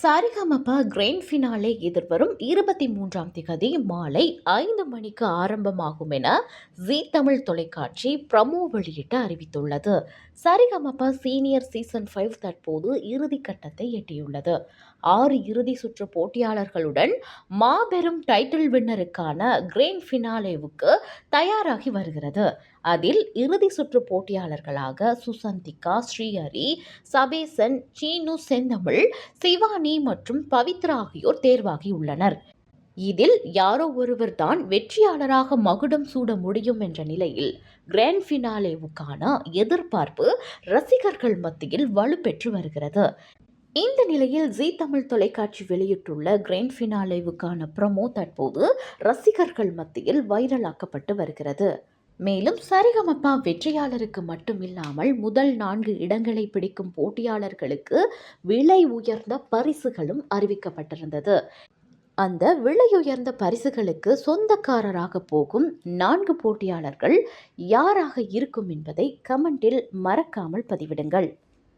சரிகமப grand finale எதிர்வரும் இருபத்தி மூன்றாம் திகதி மாலை ஐந்து மணிக்கு ஆரம்பமாகும் என ஜீ தமிழ் தொலைக்காட்சி பிரமோ வெளியிட்டு அறிவித்துள்ளது. சரிகமப சீனியர் சீசன் ஃபைவ் தற்போது இறுதி கட்டத்தை எட்டியுள்ளது. ஆறு இறுதி சுற்று போட்டியாளர்களுடன் மாபெரும் டைட்டில் வின்னருக்கான கிராண்ட் ஃபினாலேவுக்கு தயாராகி வருகிறது. அதில் இறுதி சுற்று போட்டியாளர்களாக சுசந்திகா ஸ்ரீஹரி சபேசன் சீனு செந்தமிழ் சிவானி மற்றும் பவித்ரா ஆகியோர் தேர்வாகியுள்ளனர் இதில் யாரோ ஒருவர் தான் வெற்றியாளராக மகுடம் சூட முடியும் என்ற நிலையில் கிராண்ட் ஃபினாலேவுக்கான எதிர்பார்ப்பு ரசிகர்கள் மத்தியில் வலுப்பெற்று வருகிறது. இந்த நிலையில் ஜீ தமிழ் தொலைக்காட்சி வெளியிட்டுள்ள கிராண்ட் ஃபினாலேவுக்கான ப்ரமோ தற்போது ரசிகர்கள் மத்தியில் வைரலாக்கப்பட்டு வருகிறது. மேலும் சரிகமப்பா வெற்றியாளருக்கு மட்டுமில்லாமல் முதல் நான்கு இடங்களை பிடிக்கும் போட்டியாளர்களுக்கு விலை உயர்ந்த பரிசுகளும் அறிவிக்கப்பட்டிருந்தது. அந்த விலையுயர்ந்த பரிசுகளுக்கு சொந்தக்காரராக போகும் நான்கு போட்டியாளர்கள் யாராக இருக்கும் என்பதை கமெண்டில் மறக்காமல் பதிவிடுங்கள்.